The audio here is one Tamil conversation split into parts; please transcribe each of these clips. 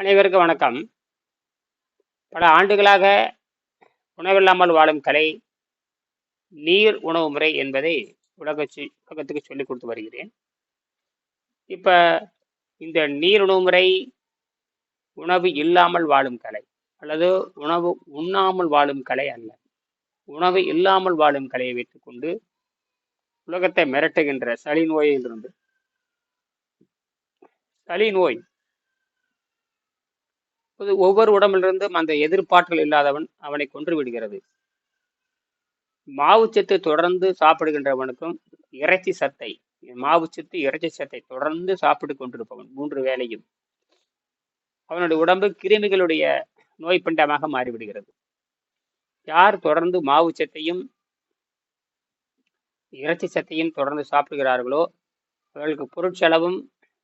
அனைவருக்கும் வணக்கம். பல ஆண்டுகளாக உணவில்லாமல் வாழும் கலை நீர் உணவு முறை என்பதை உலக உலகத்துக்கு சொல்லிக் கொடுத்து வருகிறேன். இப்போ இந்த நீர் உணவு முறை உணவு இல்லாமல் வாழும் கலை அல்லது உணவு உண்ணாமல் வாழும் கலை அல்ல. உணவு இல்லாமல் வாழும் கலையை வைத்துக்கொண்டு உலகத்தை மிரட்டுகின்ற சளி நோயிலிருந்து சளி நோய் ஒவ்வொரு உடம்பிலிருந்தும் அந்த எதிர்ப்பாற்றல் இல்லாதவன் அவனை கொன்று விடுகிறது. மாவுச்சத்து தொடர்ந்து சாப்பிடுகின்றவனுக்கும் இறைச்சி சத்தை மாவுச்சத்து இறைச்சி சத்தை தொடர்ந்து சாப்பிட்டு கொண்டிருப்பவன் மூன்று வேளையும். அவனுடைய உடம்பு கிருமிகளுடைய நோய் பிண்டமாக மாறிவிடுகிறது. யார் தொடர்ந்து மாவுச்சத்தையும் இறைச்சி சத்தையும் தொடர்ந்து சாப்பிடுகிறார்களோ அவர்களுக்கு பொருட்செலவும்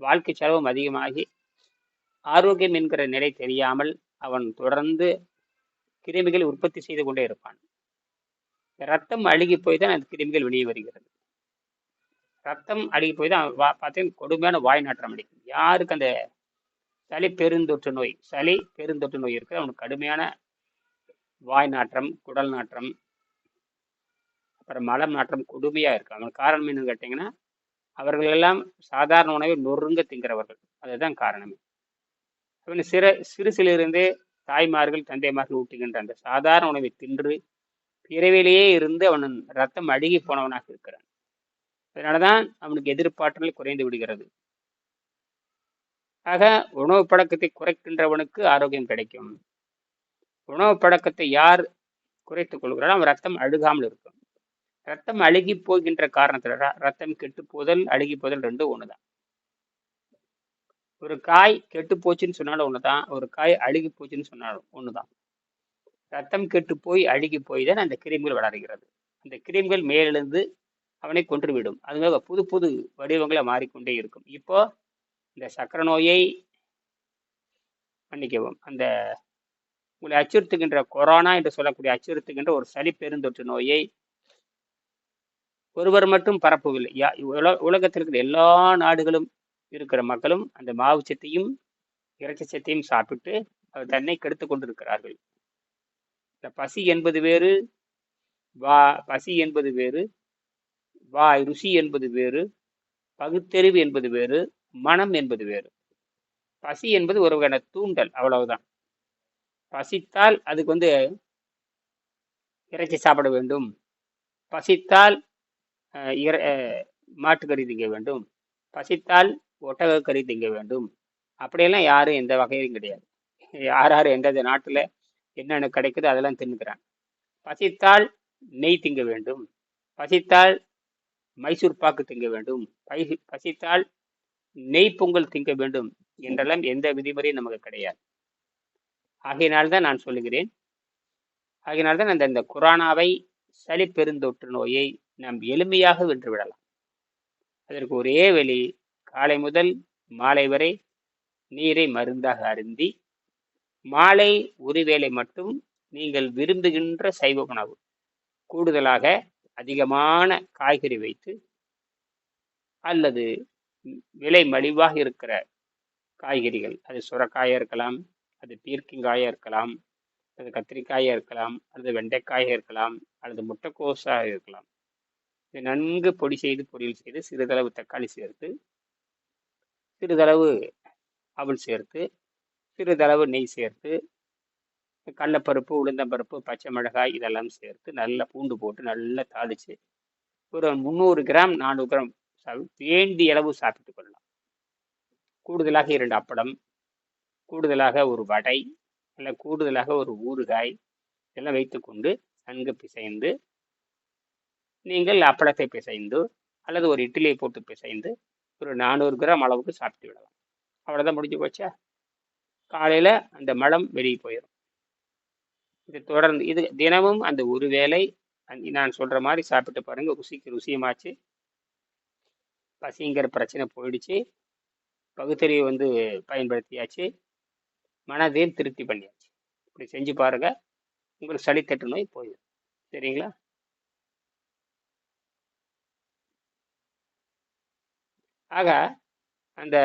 வாழ்க்கை செலவும் அதிகமாகி ஆரோக்கியம் என்கிற நிலை தெரியாமல் அவன் தொடர்ந்து கிருமிகள் உற்பத்தி செய்து கொண்டே இருப்பான். ரத்தம் அழுகி போய் தான் அந்த கிருமிகள் வெளியே வருகிறது. ரத்தம் அழுகி போய் தான் வா பார்த்தீங்கன்னா கொடுமையான வாய் நாற்றம் அடிக்கும். யாருக்கு அந்த சளி பெருந்தொற்று நோய் சளி பெருந்தொற்று நோய் இருக்குது அவனுக்கு கடுமையான வாய் நாற்றம் குடல் நாற்றம் அப்புறம் மலம் நாற்றம் கொடுமையாக இருக்கு. அவன் காரணம் என்னன்னு கேட்டிங்கன்னா அவர்கள் எல்லாம் சாதாரண உணவை நொறுங்க திங்கிறவர்கள் அதுதான் காரணமே. அவன் சிறு சிறுசிலிருந்தே தாய்மார்கள் தந்தைமார்கள் ஊட்டுகின்ற அந்த சாதாரண உணவை தின்று பிறவிலேயே இருந்து அவன் ரத்தம் அழுகி போனவனாக இருக்கிறான். அதனாலதான் அவனுக்கு எதிர்ப்பாற்றல் குறைந்து விடுகிறது. ஆக உணவு பழக்கத்தை குறைக்கின்றவனுக்கு ஆரோக்கியம் கிடைக்கும். உணவு பழக்கத்தை யார் குறைத்துக் கொள்கிறாரோ அவன் ரத்தம் அழுகாமல் இருக்கும். ரத்தம் அழுகி போகின்ற காரணத்தில் ரத்தம் கெட்டு போதல் அழுகி போதல் ரெண்டும் தான் ஒரு காய் கெட்டு போச்சுன்னு சொன்னாலும் தான் ஒரு காய் அழுகி போச்சுன்னு சொன்னாலும் ஒண்ணுதான். ரத்தம் கெட்டு போய் அழுகி போய் தான் அந்த கிருமிகள் வளர்கிறது. அந்த கிருமிகள் மேலெழுந்து அவனை கொன்றுவிடும். அதுவே புது புது வடிவங்களை மாறிக்கொண்டே இருக்கும். இப்போ இந்த சக்கர நோயை மன்னிக்கவும் அந்த உங்களை அச்சுறுத்துகின்ற கொரோனா என்று சொல்லக்கூடிய அச்சுறுத்துகின்ற ஒரு சளி பெருந்தொற்று நோயை ஒருவர் மட்டும் பரப்பவில்லை. யா- உலகத்தில் இருக்கிற எல்லா நாடுகளும் இருக்கிற மக்களும் அந்த மாவு சத்தையும் இறைச்சி சத்தையும் சாப்பிட்டு தன்னை கெடுத்து கொண்டிருக்கிறார்கள். இந்த பசி என்பது வேறு வா பசி என்பது வேறு வாய் ருசி என்பது வேறு பகுத்தறிவு என்பது வேறு மனம் என்பது வேறு. பசி என்பது ஒரு வகையான தூண்டல் அவ்வளவுதான். பசித்தால் அதுக்கு வந்து இறைச்சி சாப்பிட வேண்டும். பசித்தால் இற- மாட்டுக்கறி திங்க வேண்டும். பசித்தால் ஒட்டகக்கறி திங்க வேண்டும். அப்படியெல்லாம் யாரும் எந்த வகையும் கிடையாது. யார் யார் எந்தெந்த நாட்டில் என்னென்ன கிடைக்குதோ அதெல்லாம் தின்னுக்கிறான் பசித்தால் நெய் திங்க வேண்டும். பசித்தால் மைசூர் பாக்கு திங்க வேண்டும். பை- பசித்தால் நெய் பொங்கல் திங்க வேண்டும் என்றெல்லாம் எந்த விதிமுறையும் நமக்கு கிடையாது. ஆகையினால்தான் நான் சொல்லுகிறேன். ஆகையினால்தான் அந்த இந்த குரானாவை சளி பெருந்தொற்று நோயை நாம் எளிமையாக வென்று விடலாம். அதற்கு ஒரே வழி காலை முதல் மாலை வரை நீரை மருந்தாக அருந்தி மாலை ஒரு வேளை மட்டும் நீங்கள் விரும்புகின்ற சைவ உணவு. கூடுதலாக அதிகமான காய்கறி வைத்து அல்லது விலை மலிவாக இருக்கிற காய்கறிகள் அது சுரக்காயாக இருக்கலாம் அது பீர்க்கிங்காயாக இருக்கலாம் அது கத்திரிக்காயாக இருக்கலாம் அல்லது வெண்டைக்காயாக இருக்கலாம் அல்லது முட்டைக்கோஸாக இருக்கலாம். இது நன்கு பொடி செய்து பொரியல் செய்து சிறிதளவு தக்காளி சேர்த்து சிறிதளவு அவல் சேர்த்து சிறிதளவு நெய் சேர்த்து கடலப்பருப்பு உளுந்தம்பருப்பு பச்சை மிளகாய் இதெல்லாம் சேர்த்து நல்லா பூண்டு போட்டு நல்லா தாளித்து ஒரு முந்நூறு கிராம் நானூறு கிராம் வேண்டிய அளவு சாப்பிட்டு கொள்ளலாம். கூடுதலாக இரண்டு அப்பளம் கூடுதலாக ஒரு வடை இல்லை கூடுதலாக ஒரு ஊறுகாய் இதெல்லாம் வைத்துக்கொண்டு நன்கு பிசைந்து நீங்கள் அப்பளத்தை பிசைந்து அல்லது ஒரு இட்லியை போட்டு பிசைந்து ஒரு நானூறு கிராம் அளவுக்கு சாப்பிட்டு விடலாம். அவ்வளோதான் முடிஞ்சு போச்சா? காலையில் அந்த மலம் வெளியே போயிடும் இது தொடர்ந்து இது தினமும் அந்த ஒரு வேளை நான் சொல்கிற மாதிரி சாப்பிட்டு பாருங்கள் ருசிக்கு ருசியுமாச்சு. பசிங்கிற பிரச்சனை போயிடுச்சு. பகுத்தறிவு வந்து பயன்படுத்தியாச்சு. மனதையும் திருப்தி பண்ணியாச்சு. இப்படி செஞ்சு பாருங்க. உங்களுக்கு சளித்தட்டு நோய் போயிடும். சரிங்களா? ஆக அந்த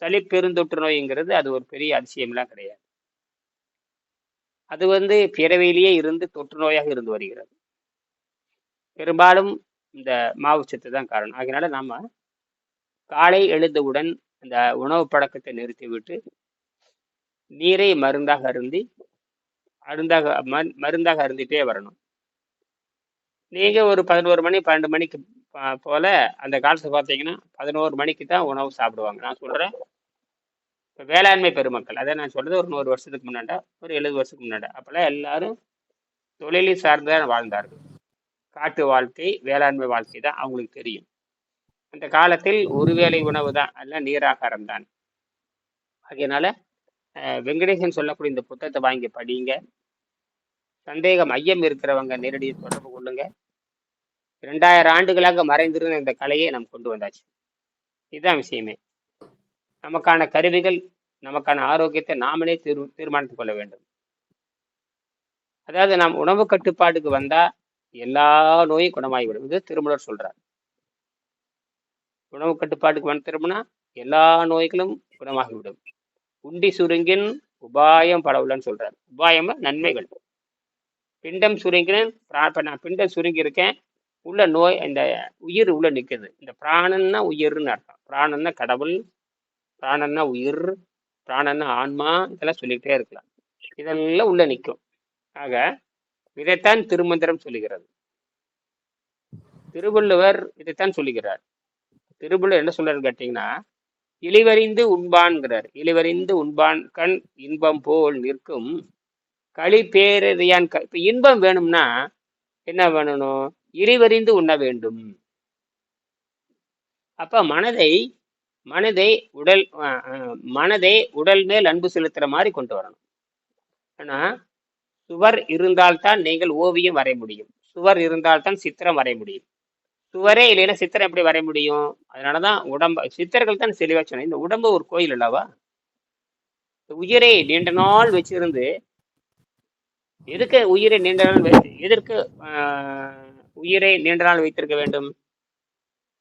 சளி பெருந்தொற்று நோய்ங்கிறது அது ஒரு பெரிய அதிசயம்லாம் கிடையாது. அது வந்து பிறவையிலேயே இருந்து தொற்று நோயாக இருந்து வருகிறது. பெரும்பாலும் இந்த மாவுச்சத்து தான் காரணம். அதனால நாம காலை எழுந்தவுடன் அந்த உணவு பழக்கத்தை நிறுத்திவிட்டு நீரை மருந்தாக அருந்தி அருந்தாக மருந்தாக அருந்திட்டே வரணும். நீங்க ஒரு பதினோரு மணி பன்னெண்டு மணிக்கு போல அந்த காலத்தில் பார்த்தீங்கன்னா பதினோரு மணிக்கு தான் உணவு சாப்பிடுவாங்க. நான் சொல்கிறேன் இப்போ வேளாண்மை பெருமக்கள் அதை நான் சொல்கிறது ஒரு நூறு வருஷத்துக்கு முன்னாடி ஒரு எழுபது வருஷத்துக்கு முன்னாடி அப்போல்லாம் எல்லாரும் தொழிலை சார்ந்த வாழ்ந்தார்கள். காட்டு வாழ்க்கை வேளாண்மை வாழ்க்கை தான் அவங்களுக்கு தெரியும். அந்த காலத்தில் ஒருவேளை உணவு தான் எல்லாம் நீராகாரம் தான். அதனால வெங்கடேசன் சொல்லக்கூடிய இந்த புத்தகத்தை வாங்கி படிங்க சந்தேகம் ஐயம் இருக்கிறவங்க நேரடியாக தொடர்பு கொள்ளுங்க. ரெண்டாயிரம் ஆண்டுகளாக மறைந்திருந்த இந்த கலையை நாம் கொண்டு வந்தாச்சு. இதுதான் விஷயமே. நமக்கான கருவிகள் நமக்கான ஆரோக்கியத்தை நாமளே தீர் தீர்மானித்துக் கொள்ள வேண்டும். அதாவது நாம் உணவு கட்டுப்பாட்டுக்கு வந்தா எல்லா நோயும் குணமாகிவிடும். இது திருமலர் சொல்றார். உணவு கட்டுப்பாட்டுக்கு வந்து திரும்பினா எல்லா நோய்களும் குணமாகிவிடும். உண்டி சுருங்கின் உபாயம் படவுலன்னு சொல்றார். உபாயம் நன்மைகள். பிண்டம் சுருங்கினேன் நான் பிண்டம் சுருங்கி இருக்கேன் உள்ள நோய் இந்த உயிர் உள்ள நிற்குது இந்த பிராணன்னா உயிர்னு அர்த்தம். பிராணன்னா கடவுள் பிராணன்னா உயிர் பிராணன்னா ஆன்மா இதெல்லாம் சொல்லிக்கிட்டே இருக்கலாம். இதெல்லாம் உள்ள நிற்கும் ஆக இதைத்தான் திருமந்திரம் சொல்லுகிறது. திருவள்ளுவர் இதைத்தான் சொல்லுகிறார். திருவள்ளுவர் என்ன சொல்றாரு கேட்டீங்கன்னா இழிவறிந்து உண்பான்கிறார். இழிவறிந்து உண்பான் கண் இன்பம் போல் நிற்கும். களி பேரறியான் க இப்போ இன்பம் வேணும்னா என்ன வேணும் இழிவறிந்து உண்ண வேண்டும். அப்ப மனதை மனதை உடல் மனதை உடல் மேல் அன்பு செலுத்துற மாதிரி கொண்டு வரணும். ஆனா சுவர் இருந்தால்தான் நீங்கள் ஓவியம் வரைய முடியும். சுவர் இருந்தால்தான் சித்திரம் வரைய முடியும். சுவரே இல்லைன்னா சித்திரம் எப்படி வரைய முடியும்? அதனாலதான் உடம்ப சித்தர்கள் தான் தெளிவா சொன்னேன். இந்த உடம்பு ஒரு கோயில் அல்லவா? உயிரை நீண்ட நாள் வச்சிருந்து எதுக்கு உயிரை நீண்ட நாள் எதற்கு ஆஹ், உயிரை நீண்ட நாள் வைத்திருக்க வேண்டும்.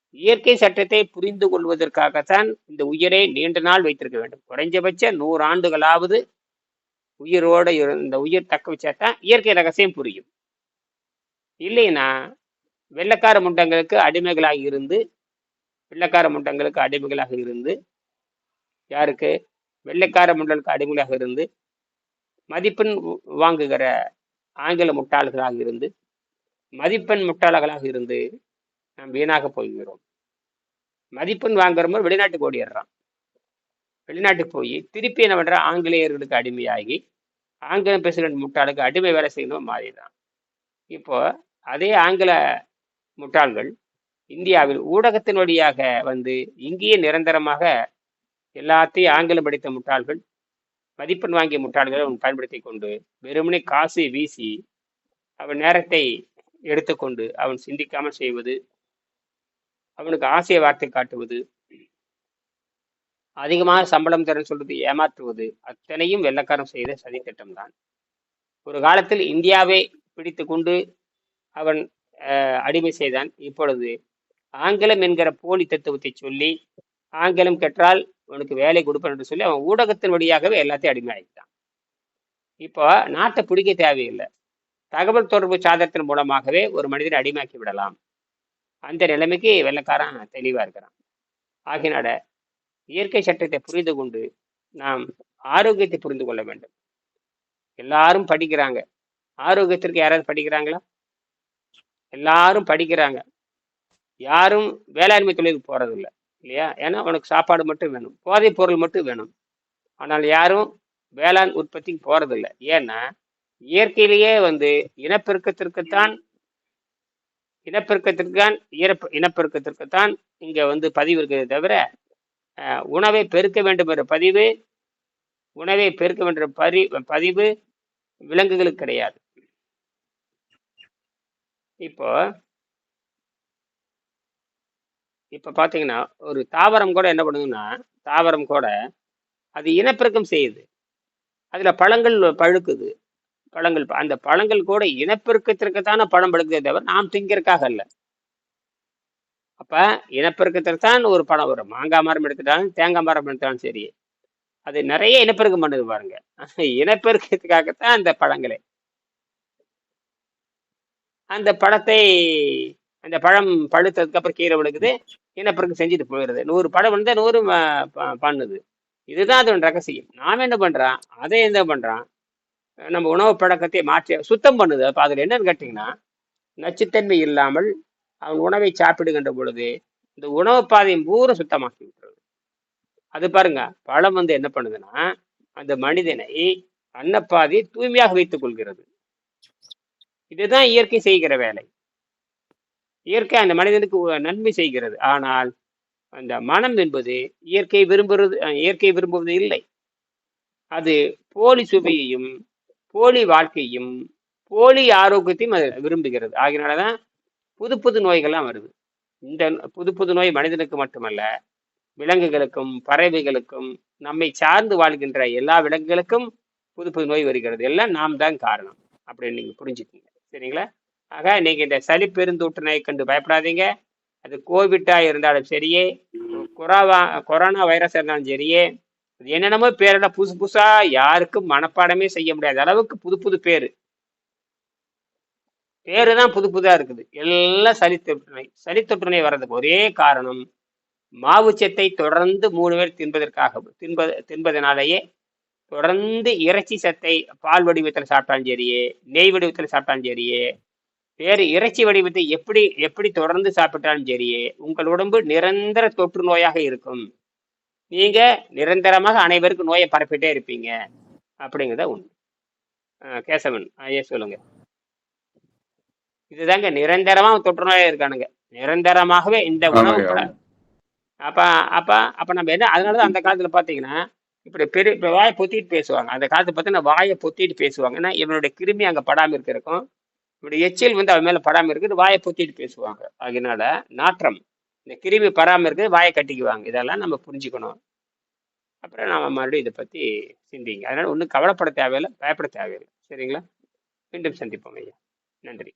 இயற்கை சட்டத்தை புரிந்து கொள்வதற்காகத்தான் இந்த உயிரை நீண்ட நாள் வைத்திருக்க வேண்டும். குறைஞ்சபட்ச நூறு ஆண்டுகளாவது உயிரோட இரு- இந்த உயிர் தக்க வச்சாதான் இயற்கை ரகசியம் புரியும். இல்லைன்னா வெள்ளக்கார முண்டங்களுக்கு அடிமைகளாக இருந்து வெள்ளக்கார முண்டங்களுக்கு அடிமைகளாக இருந்து யாருக்கு? வெள்ளைக்கார முண்டலுக்கு அடிமைகளாக இருந்து மதிப்பெண் வாங்குகிற ஆங்கில முட்டாள்களாக இருந்து மதிப்பெண் முட்டாளர்களாக இருந்து நாம் வீணாக போய்கிறோம் மதிப்பெண் வாங்குறவங்க வெளிநாட்டுக்கு ஓடிடுறான் வெளிநாட்டுக்கு போய் திருப்பி என்ன பண்ற ஆங்கிலேயர்களுக்கு அடிமையாகி ஆங்கிலம் பேசுகிற முட்டாளுக்கு அடிமை வேலை செய்யணும் மாறிடுறான் இப்போ அதே ஆங்கில முட்டாள்கள் இந்தியாவில் ஊடகத்தின் வழியாக வந்து இங்கேயே நிரந்தரமாக எல்லாத்தையும் ஆங்கிலம் படித்த முட்டாள்கள் மதிப்பெண் வாங்கிய முட்டாள்களை அவன் பயன்படுத்தி கொண்டு வெறுமனே காசு வீசி அவன் நேரத்தை எடுத்துக்கொண்டு அவன் சிந்திக்காமல் செய்வது அவனுக்கு ஆசைய வார்த்தை காட்டுவது அதிகமாக சம்பளம் தரேன்னு சொல்றது ஏமாற்றுவது அத்தனையும் வெள்ளக்காரன் செய்த சதித்திட்டம்தான் ஒரு காலத்தில் இந்தியாவை பிடித்து கொண்டு அவன் அடிமை செய்தான். இப்பொழுது ஆங்கிலம் என்கிற போலி தத்துவத்தை சொல்லி ஆங்கிலம் கற்றால் உனக்கு வேலை கொடுப்பேன் என்று சொல்லி அவன் ஊடகத்தின் வழியாகவே எல்லாத்தையும் அடிமை ஆகிட்டான் இப்போ நாட்டை பிடிக்க தேவையில்லை. தகவல் தொடர்பு சாதனத்தின் மூலமாகவே ஒரு மனிதனை அடிமாக்கி விடலாம். அந்த நிலைமைக்கு வெள்ளக்காரன் தெளிவாக இருக்கிறான். ஆகினால இயற்கை சட்டத்தை புரிந்து கொண்டு நாம் ஆரோக்கியத்தை புரிந்து கொள்ள வேண்டும். எல்லாரும் படிக்கிறாங்க. ஆரோக்கியத்திற்கு யாராவது படிக்கிறாங்களா? எல்லாரும் படிக்கிறாங்க. யாரும் வேளாண்மை தொழிலுக்கு போகிறதில்ல இல்லையா? ஏன்னா அவனுக்கு சாப்பாடு மட்டும் வேணும் போதைப் பொருள் மட்டும் வேணும். ஆனால் யாரும் வேளாண் உற்பத்திக்கு போகிறதில்ல ஏன்னா இயற்கையிலேயே வந்து இனப்பெருக்கத்திற்குத்தான் இனப்பெருக்கத்திற்குத்தான் இறப்பு இனப்பெருக்கத்திற்குத்தான் இங்க வந்து பதிவு இருக்கிறதே தவிர உணவை பெருக்க வேண்டும் என்ற பதிவு உணவை பெருக்க வேண்டும் பரி பதிவு விலங்குகளுக்கு கிடையாது. இப்போ இப்ப பாத்தீங்கன்னா ஒரு தாவரம் கூட என்ன பண்ணுதுன்னா தாவரம் கூட அது இனப்பெருக்கம் செய்யுது. அதுல பழங்கள் பழுக்குது. பழங்கள் ப- அந்த பழங்கள் கூட இனப்பெருக்கத்திற்குத்தான பழம் பழுக்குதே தவிர நாம் திங்கிறதுக்காக அல்ல. அப்ப இனப்பெருக்கத்தில் தான் ஒரு பழம் வரும். மாங்காய் மரம் எடுத்துட்டாலும் தேங்காய் மரம் எடுத்தாலும் சரி அது நிறைய இனப்பெருக்கம் பண்ணுது பாருங்க. இனப்பெருக்கத்துக்காகத்தான் அந்த பழங்களே. அந்த பழத்தை அந்த பழம் பழுத்ததுக்கு அப்புறம் கீரை விழுக்குது இனப்பெருக்கம் செஞ்சுட்டு போயிடுது. நூறு பழம் வந்து நூறு பண்ணுது. இதுதான் அதோட ரகசியம். நாம் என்ன பண்ணுறான் அதை என்ன பண்றான் நம்ம உணவு பழக்கத்தை மாற்றி சுத்தம் பண்ணுது. அப்போ அதில் என்னன்னு கேட்டிங்கன்னா நச்சுத்தன்மை இல்லாமல் அவன் உணவை சாப்பிடுகின்ற பொழுது இந்த உணவு பாதையும் பூரா சுத்தமாக்கி விட்டுறது அது பாருங்க பழம் வந்து என்ன பண்ணுதுன்னா அந்த மனிதனை அன்னப்பாதி தூய்மையாக வைத்துக் கொள்கிறது. இதுதான் இயற்கை செய்கிற வேலை. இயற்கை அந்த மனிதனுக்கு நன்மை செய்கிறது. ஆனால் அந்த மனம் என்பது இயற்கை விரும்புறது இயற்கை விரும்புவது இல்லை. அது போலி சுவையையும் போலி வாழ்க்கையும் போலி ஆரோக்கியத்தையும் அது விரும்புகிறது. ஆகையினாலதான் புது புது நோய்கள்லாம் வருது. இந்த புது புது நோய் மனிதனுக்கு மட்டுமல்ல விலங்குகளுக்கும் பறவைகளுக்கும் நம்மை சார்ந்து வாழ்கின்ற எல்லா விலங்குகளுக்கும் புது புது நோய் வருகிறது. எல்லாம் நாம் தான் காரணம். அப்படின்னு நீங்கள் புரிஞ்சுக்கீங்க. சரிங்களா? ஆக நீங்கள் இந்த சளி பெருந்தொற்று நோயை கண்டு பயப்படாதீங்க. அது கோவிட்டாக இருந்தாலும் சரியே கொரோனா கொரோனா வைரஸ் இருந்தாலும் சரியே என்னென்னமோ பேரெல்லாம் புதுசு புதுசா யாருக்கும் மனப்பாடமே செய்ய முடியாத அளவுக்கு புது புது பேரு. பேரு தான் புது புதா இருக்குது. எல்லாம் சளி தொற்று சளி தொற்று நோய் வர்றதுக்கு ஒரே காரணம் மாவுச்சத்தை தொடர்ந்து மூணு பேர் தின்பதற்காக தின்பது தின்பதனாலேயே தொடர்ந்து இறைச்சி சத்தை பால் வடிவத்தில் சாப்பிட்டாலும் சரியே நெய் வடிவத்தில் சாப்பிட்டாலும் சரியே வேறு இறைச்சி வடிவத்தை எப்படி எப்படி தொடர்ந்து சாப்பிட்டாலும் சரியே உங்கள் உடம்பு நிரந்தர தொற்று நோயாக இருக்கும். நீங்க நிரந்தரமாக அனைவருக்கும் நோயை பரப்பிட்டே இருப்பீங்க. அப்படிங்கிறத உண்மை. கேசவன் ஐயா சொல்லுங்க. இதுதாங்க நிரந்தரமா தொற்று நோயா இருக்கானுங்க. நிரந்தரமாகவே இந்த உணவு அப்ப அப்ப அப்ப நம்ம என்ன அதனாலதான் அந்த காலத்துல பாத்தீங்கன்னா இப்படி பெரிய இப்ப வாயை பொத்திட்டு பேசுவாங்க. அந்த காலத்துல பார்த்தீங்கன்னா வாயை பொத்திட்டு பேசுவாங்க. ஏன்னா இவனுடைய கிருமி அங்க படாம இருக்கிறக்கும் இவனுடைய எச்சில் வந்து அவன் மேல படாம இருக்குது வாயை பொத்திட்டு பேசுவாங்க. அதனால நாற்றம். இந்த கிருமி பராமல் இருக்குது வாயை கட்டிக்குவாங்க. இதெல்லாம் நம்ம புரிஞ்சுக்கணும். அப்புறம் நாம மறுபடியும் இதை பற்றி சிந்திங்க. அதனால் ஒன்றும் கவலைப்பட தேவையில்லை பயப்பட தேவையில்லை. சரிங்களா? மீண்டும் சந்திப்போம் ஐயா. நன்றி.